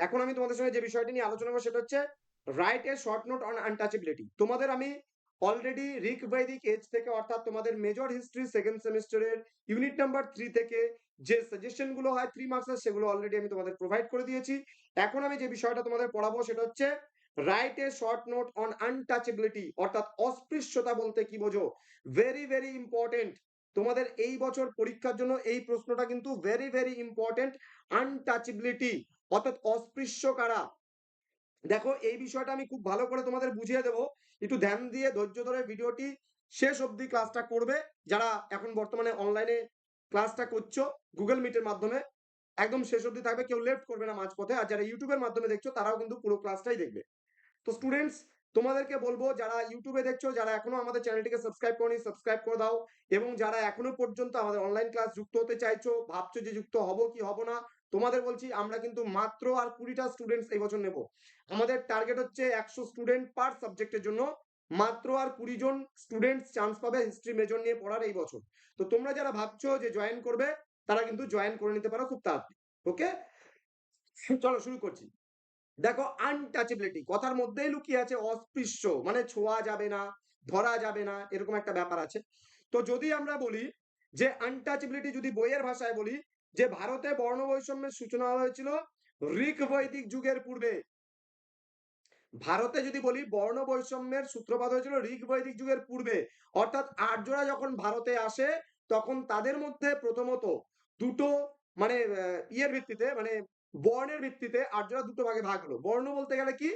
এখন আমি তোমাদের সঙ্গে যে বিষয়টি নিয়ে আলোচনা করব সেটা হচ্ছে right a short note on untouchability তোমাদের আমি অলরেডি রিক বৈদিক এজ থেকে অর্থাৎ তোমাদের মেজর হিস্ট্রি সেকেন্ড সেমিস্টারের ইউনিট নাম্বার থ্রি থেকে যে সাজেশনগুলো হয় থ্রি মার্কসের সেগুলো অলরেডি আমি তোমাদের প্রোভাইড করে দিয়েছি। এখন আমি যে বিষয়টা তোমাদের পড়াবো সেটা হচ্ছে right a short note on untouchability অর্থাৎ অস্পৃশ্যতা বলতে কি বোঝো? ভেরি ভেরি ইম্পর্টেন্ট তোমাদের এই বছর পরীক্ষার জন্য এই প্রশ্নটা কিন্তু ভেরি ভেরি ইম্পর্টেন্ট আনটাচেবিলিটি অর্থাৎ অস্পৃশ্য কারা দেখো, এই বিষয়টা আমি খুব ভালো করে তোমাদের বুঝিয়ে দেবো। একটু ধ্যান দিয়ে ধৈর্য ধরে ভিডিওটি শেষ অবধি ক্লাসটা করবে। যারা এখন বর্তমানে অনলাইনে ক্লাসটা করছ গুগল মিটের মাধ্যমে, একদম শেষ অবধি থাকবে। কেউ লেফট করবে না মাঝপথে। আর যারা ইউটিউবের মাধ্যমে দেখছ, তারাও কিন্তু পুরো ক্লাসটাই দেখবে। তো স্টুডেন্টস তোমাদেরকে বলব, যারা ইউটিউবে দেখছ, যারা এখনও আমাদের চ্যানেলটিকে সাবস্ক্রাইব করনি সাবস্ক্রাইব করে দাও। এবং যারা এখনও পর্যন্ত আমাদের অনলাইন ক্লাস যুক্ত হতে চাইছো, ভাবছ যে যুক্ত হব কি হব না তোমাদের বলছি, আমরা কিন্তু মাত্র আর কুড়িটা স্টুডেন্টস এই বছর নেব। আমাদের টার্গেট হচ্ছে একশো স্টুডেন্ট পার সাবজেক্টের জন্য মাত্র আর কুড়ি জন স্টুডেন্টস চান্স পাবে হিস্ট্রি মেজর নিয়ে পড়ার এই বছর। তো তোমরা যারা ভাবছ যে জয়েন করবে, তারা কিন্তু জয়েন করে নিতে পারো খুব তাড়াতাড়ি ওকে চলো শুরু করছি। দেখো আনটাচেবিলিটি কথার মধ্যেই লুকিয়ে আছে অস্পৃশ্য মানে ছোঁয়া যাবে না, ধরা যাবে না, এরকম একটা ব্যাপার আছে। তো যদি আমরা বলি যে আনটাচেবিলিটি যদি বইয়ের ভাষায় বলি যে ভারতে বর্ণ বৈষম্যের সূচনা হয়েছিল ঋক বৈদিক যুগের পূর্বে। ভারতে যদি বলি বর্ণ বৈষম্যের সূত্রপাত হয়েছিল ঋক বৈদিক যুগের পূর্বে। অর্থাৎ আর্যরা যখন ভারতে আসে, তখন তাদের মধ্যে প্রথমত দুটো মানে ইয়ের ভিত্তিতে মানে বর্ণের ভিত্তিতে আর্যরা দুটো ভাগে ভাগ হলো। বর্ণ বলতে গেলে কি?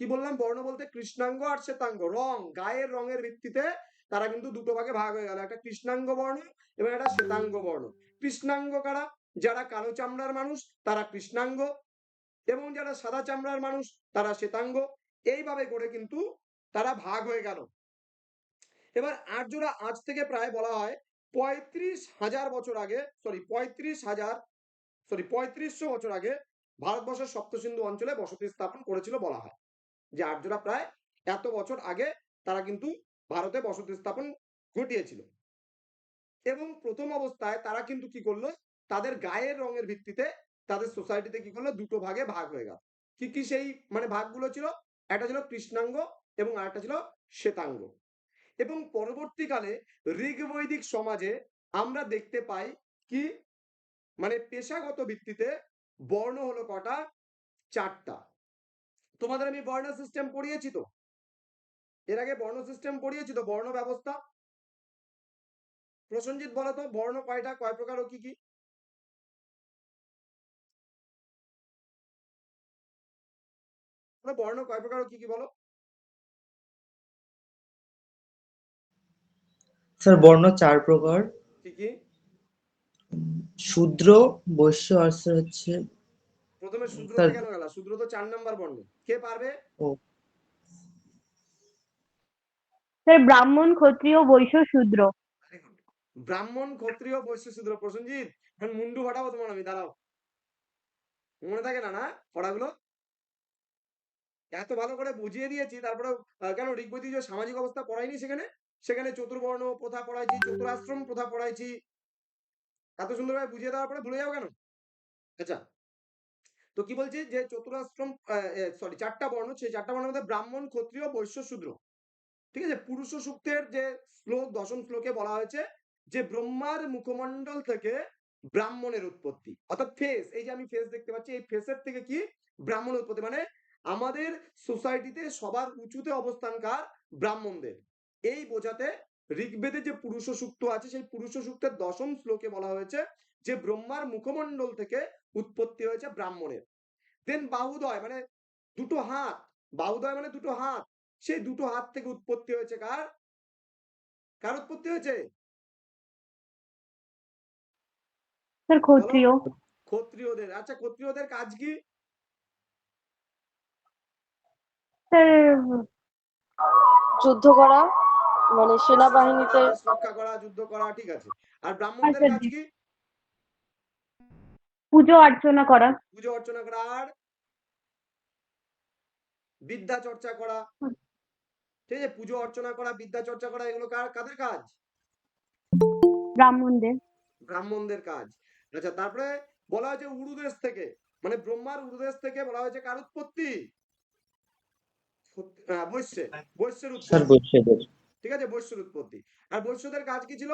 কি বললাম? বর্ণ বলতে কৃষ্ণাঙ্গ আর শ্বেতাঙ্গ, রং, গায়ের রঙের ভিত্তিতে তারা কিন্তু দুটো ভাগে ভাগ হয়ে গেল, একটা কৃষ্ণাঙ্গ বর্ণ এবং একটা শ্বেতাঙ্গ বর্ণ। কৃষ্ণাঙ্গ কারা? যারা কালো চামড়ার মানুষ, তারা কৃষ্ণাঙ্গ এবং যারা সাদা চামড়ার মানুষ, তারা শ্বেতাঙ্গ। এইভাবে করে কিন্তু তারা ভাগ হয়ে গেল। এবার আর্যরা আজ থেকে প্রায় বলা হয় পঁয়ত্রিশ হাজার বছর আগে সরি পঁয়ত্রিশ হাজার সরি পঁয়ত্রিশশো বছর আগে ভারতবর্ষের সপ্তসিন্ধু অঞ্চলে বসতি স্থাপন করেছিল বলা হয়। যে আর্যরা প্রায় এত বছর আগে তারা কিন্তু ভারতে বসতি স্থাপন ঘটিয়েছিল। এবং প্রথম অবস্থায় তারা কিন্তু কি করল? তাদের গায়ের রঙের ভিত্তিতে তাদের সোসাইটিতে কি করল? দুটো ভাগে ভাগ হয়ে গেল। কি কি সেই মানে ভাগগুলো ছিল? একটা ছিল কৃষ্ণাঙ্গ এবং আরেকটা ছিল শ্বেতাঙ্গ। এবং পরবর্তীকালে ঋগ বৈদিক সমাজে আমরা দেখতে পাই কি? মানে পেশাগত ভিত্তিতে বর্ণ হলো কটা? চারটা। তোমাদের আমি বর্ণ সিস্টেম পড়িয়েছি তো? এর আগে বর্ণ সিস্টেম পড়িয়েছি তো বর্ণ ব্যবস্থা। প্রসঞ্জিৎ বলো তো বর্ণ কয়টা কয় প্রকার ও কি কি? বর্ণ কয় প্রকার ও কি কি বলো? স্যার বর্ণ চার প্রকার। কি কি? শূদ্র বৈশ্য আর হচ্ছে প্রথমে স্যার- কেন গেল। শূদ্র তো চার নাম্বার বর্ণ। কে পারবে? স্যার, ব্রাহ্মণ, ক্ষত্রিয়, বৈশ্য, শূদ্র। ব্রাহ্মণ, ক্ষত্রিয়, বৈশ্য, শূদ্র, প্রসেনজিৎ, এখন মুন্ডু ফাটাবো তোমার আমি, দাঁড়াও। মনে থাকে না না, পড়াগুলো? এত ভালো করে বুঝিয়ে দিয়েছি তারপরে কেন ঋগ্বৈদিক যে সামাজিক অবস্থা পড়াইনি সেখানে? সেখানে চতুর্বর্ণ প্রথা পড়াইছি, চতুরাশ্রম প্রথা পড়াইছি। এত সুন্দরভাবে বুঝিয়ে দেওয়ার পরে ভুলে যাও কেন? আচ্ছা তো কি বলছি যে চতুরাশ্রম সরি চারটা বর্ণ, সেই চারটা বর্ণের মধ্যে ব্রাহ্মণ, ক্ষত্রিয়, বৈশ্য, শূদ্র। ঠিক আছে? পুরুষ সূক্তের যে শ্লোক, দশম শ্লোকে বলা হয়েছে যে ব্রহ্মার মুখমণ্ডল থেকে ব্রাহ্মণের উৎপত্তি। অর্থাৎ ফেস এই যে আমি ফেস দেখতে পাচ্ছি, এই ফেসের থেকে কি? ব্রাহ্মণ উৎপত্তি মানে আমাদের সোসাইটিতে সবার উঁচুতে অবস্থানকার ব্রাহ্মণদের। এই বোঝাতে ঋগ্বেদে যে পুরুষ সূক্ত আছে, সেই পুরুষ সূক্তের দশম শ্লোকে বলা হয়েছে যে ব্রহ্মার মুখমণ্ডল থেকে উৎপত্তি হয়েছে ব্রাহ্মণের। দেন বাহুদয় মানে দুটো হাত। বাহুদয় মানে দুটো হাত। সেই দুটো হাত থেকে উৎপত্তি হয়েছে কার? কার উৎপত্তি হয়েছে? স্যার ক্ষত্রিয়। ক্ষত্রিয়দের। আচ্ছা ক্ষত্রিয়দের কাজ কি? স্যার যুদ্ধ করা মানে সেনাবাহিনীতে রক্ষা করা যুদ্ধ করা ঠিক আছে। আর ব্রাহ্মণদের কাজ কি? পুজো অর্চনা করা। পুজো অর্চনা করা আর? বিদ্যা চর্চা করা। ঠিক আছে পুজো অর্চনা করা বিদ্যা চর্চা করা এগুলো কার কাদের কাজ? ব্রাহ্মণদের। ব্রাহ্মণদের কাজ। আচ্ছা তারপরে বলা হয়েছে উড়ুদেশ থেকে মানে ব্রহ্মার উর্দেশ থেকে বলা হয়েছে কার উৎপত্তি? বৈশ্যে বৈশ্যের উৎপত্তি। ঠিক আছে বৈশ্যের উৎপত্তি। আর বৈশ্যদের কাজ কি ছিল?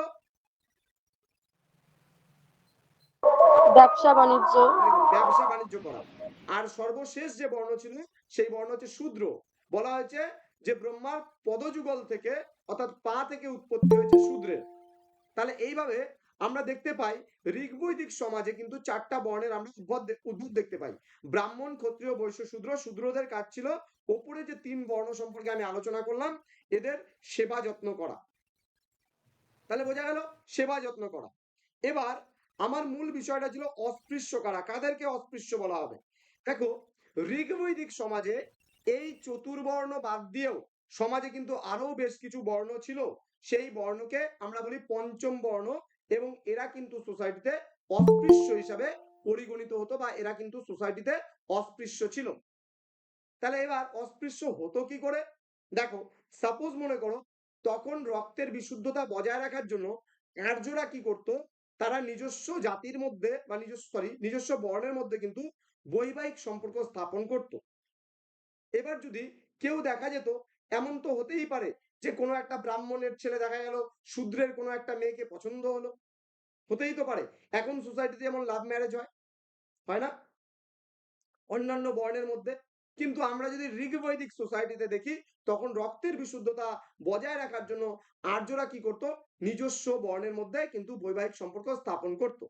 ব্যবসা বাণিজ্য। ব্যবসা বাণিজ্য করা। আর সর্বশেষ যে বর্ণ ছিল সেই বর্ণ হচ্ছে শূদ্র। বলা হয়েছে যে ব্রহ্মার পদযুগল থেকে, অর্থাৎ পা থেকে উৎপত্তি হয়েছে শূদ্রের। তাহলে এইভাবে আমরা দেখতে পাই, ঋগ্বৈদিক সমাজে কিন্তু চারটা বর্ণের আমরা উদ্ভব দে- দেখতে পাই। ব্রাহ্মণ, ক্ষত্রিয়, বৈশ্য, শূদ্র, শূদ্রদের কাজ ছিল ওপরে যে তিন বর্ণ সম্পর্কে আমি আলোচনা করলাম, এদের সেবা যত্ন করা। তাহলে বোঝা গেল, সেবা যত্ন করা। এবার আমার মূল বিষয়টা ছিল অস্পৃশ্য কারা কাদেরকে অস্পৃশ্য বলা হবে? দেখো, ঋগ্বৈদিক সমাজে এই চতুর্বর্ণ বাদ দিয়েও সমাজে কিন্তু আরও বেশ কিছু বর্ণ ছিল। সেই বর্ণকে আমরা বলি পঞ্চম বর্ণ এবং এরা কিন্তু সোসাইটিতে অস্পৃশ্য হিসাবে পরিগণিত হতো বা এরা কিন্তু সোসাইটিতে অস্পৃশ্য ছিল। তাহলে এবার অস্পৃশ্য হতো কি করে? দেখো সাপোজ মনে করো তখন রক্তের বিশুদ্ধতা বজায় রাখার জন্য আর্যরা কি করত? তারা নিজস্ব জাতির মধ্যে বা নিজস্ব সরি নিজস্ব বর্ণের মধ্যে কিন্তু বৈবাহিক সম্পর্ক স্থাপন করত। এবার যদি কেউ দেখা যেত, এমন তো হতেই পারে যে কোনো একটা ব্রাহ্মণের ছেলে দেখা গেল, শূদ্রের কোনো একটা মেয়েকে পছন্দ হলো। হতেই তো পারে। এখন সোসাইটিতে যেমন লাভ ম্যারেজ হয় হয় না? অন্যান্য বর্ণের মধ্যে। কিন্তু আমরা যদি ঋগ্বৈদিক সোসাইটিতে দেখি, তখন রক্তের বিশুদ্ধতা বজায় রাখার জন্য আর্যরা কি করত? নিজস্ব বর্ণের মধ্যে কিন্তু বৈবাহিক সম্পর্ক স্থাপন করত।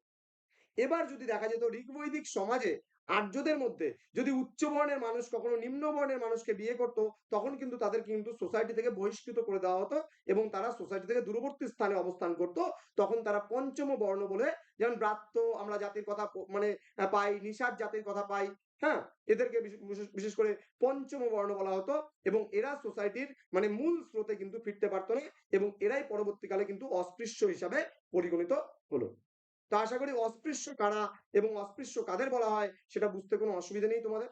এবার যদি দেখা যেত ঋগ্বৈদিক সমাজে আর্যদের মধ্যে। যদি উচ্চ বর্ণের মানুষ কখনো নিম্ন বর্ণের মানুষকে বিয়ে করত, তখন কিন্তু তাদের কিন্তু সোসাইটি থেকে বহিষ্কৃত করে দেওয়া হতো এবং তারা সোসাইটি থেকে দূরবর্তী স্থানে অবস্থান করত। তখন তারা পঞ্চম বর্ণ বলে যেমন ব্রাত্য, আমরা জাতির কথা মানে পাই, নিষাদ জাতির কথা পাই হ্যাঁ? এদেরকে বিশেষ- করে পঞ্চম বর্ণ বলা হতো এবং এরা সোসাইটির মানে মূল স্রোতে কিন্তু ফিরতে পারতো না এবং এরাই পরবর্তীকালে কিন্তু অস্পৃশ্য হিসাবে পরিগণিত হলো। তো আশা করি অস্পৃশ্য কারা এবং অস্পৃশ্য কাদের বলা হয় সেটা বুঝতে কোনো অসুবিধা নেই তোমাদের?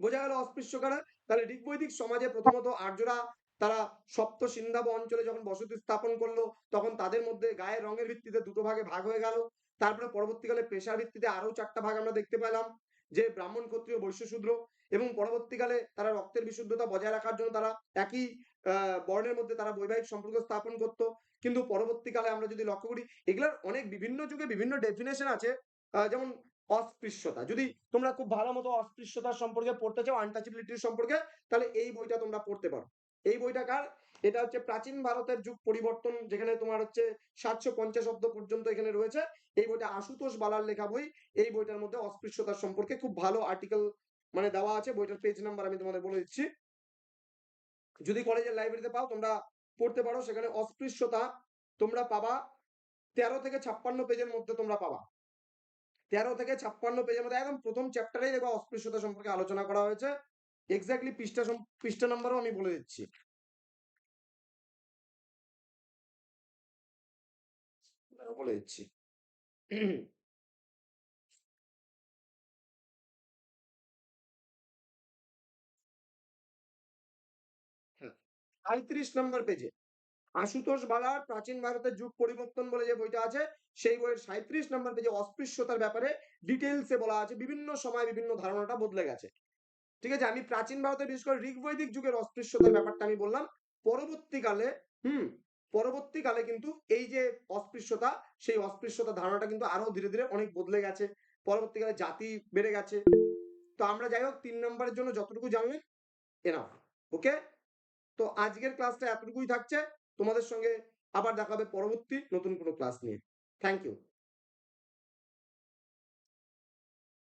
বোঝা গেল অস্পৃশ্য কারা? তাহলে ঋগ্বৈদিক সমাজে প্রথমত আর্যরা তারা সপ্ত সিন্ধাব অঞ্চলে যখন বসতি স্থাপন করল তখন তাদের মধ্যে গায়ের রঙের ভিত্তিতে দুটো ভাগে ভাগ হয়ে গেল। তারপরে পরবর্তীকালে পেশার ভিত্তিতে আরও চারটা ভাগ আমরা দেখতে পেলাম যে ব্রাহ্মণ ক্ষত্রিয় বৈশ্য শূদ্র এবং পরবর্তীকালে তারা রক্তের বিশুদ্ধতা বজায় রাখার জন্য তারা একই আহ, বর্ণের মধ্যে তারা বৈবাহিক সম্পর্ক স্থাপন করত। কিন্তু পরবর্তীকালে আমরা যদি লক্ষ্য করি, এগুলোর অনেক বিভিন্ন যুগে বিভিন্ন ডেফিনেশন আছে। যেমন অস্পৃশ্যতা। যদি তোমরা খুব ভালো মতো অস্পৃশ্যতার সম্পর্কে পড়তে চাও আনটাচেবিলিটির সম্পর্কে, তাহলে এই বইটা তোমরা পড়তে পারো। এই বইটা কার? এটা হচ্ছে প্রাচীন ভারতের যুগ পরিবর্তন, যেখানে তোমার হচ্ছে সাতশো পঞ্চাশ অব্দ পর্যন্ত এখানে রয়েছে। এই বইটা আশুতোষ বালার লেখা বই। এই বইটার মধ্যে অস্পৃশ্যতার সম্পর্কে খুব ভালো আর্টিকেল মানে দেওয়া আছে। বইটার পেজ নাম্বার আমি তোমাদের বলে দিচ্ছি। যদি কলেজের লাইব্রেরিতে পাও, তোমরা পড়তে পারো, সেখানে অস্পৃশ্যতা তোমরা পাবা। তেরো থেকে ছাপ্পান্ন পেজের মধ্যে তোমরা পাবা। তেরো থেকে ছাপ্পান্ন পেজের মধ্যে একদম প্রথম চ্যাপ্টারেই দেখো অস্পৃশ্যতা সম্পর্কে আলোচনা করা হয়েছে। এক্স্যাক্টলি পৃষ্ঠা পৃষ্ঠা নাম্বারও আমি বলে দিচ্ছি। বলে দিচ্ছি। সাঁত্রিশ নম্বর পেজে আশুতোষ বালার প্রাচীন ভারতের যুগ পরিবর্তন বলে যে বইটা আছে, সেই বইয়ের সাঁত্রিশ নম্বর পেজে অস্পৃশ্যতার ব্যাপারে ডিটেলসে বলা আছে, বিভিন্ন সময় বিভিন্ন ধারণাটা বদলে গেছে। ঠিক আছে, আমি প্রাচীন ভারতের বিশেষ করে ঋগ্বৈদিক যুগের অস্পৃশ্যতার ব্যাপারটা আমি বললাম। পরবর্তীকালে, হুম, পরবর্তীকালে কিন্তু এই যে অস্পৃশ্যতা, সেই অস্পৃশ্যতা ধারণাটা কিন্তু আরও ধীরে ধীরে অনেক বদলে গেছে। পরবর্তীকালে জাতি বেড়ে গেছে। তো আমরা যাই হোক, তিন নম্বরের জন্য যতটুকু জানলেন এনাফ ওকে তো আজকের ক্লাসটা এতটুকুই থাকছে। তোমাদের সঙ্গে আবার দেখাবে পরবর্তী নতুন কোনো ক্লাস নিয়ে। Thank you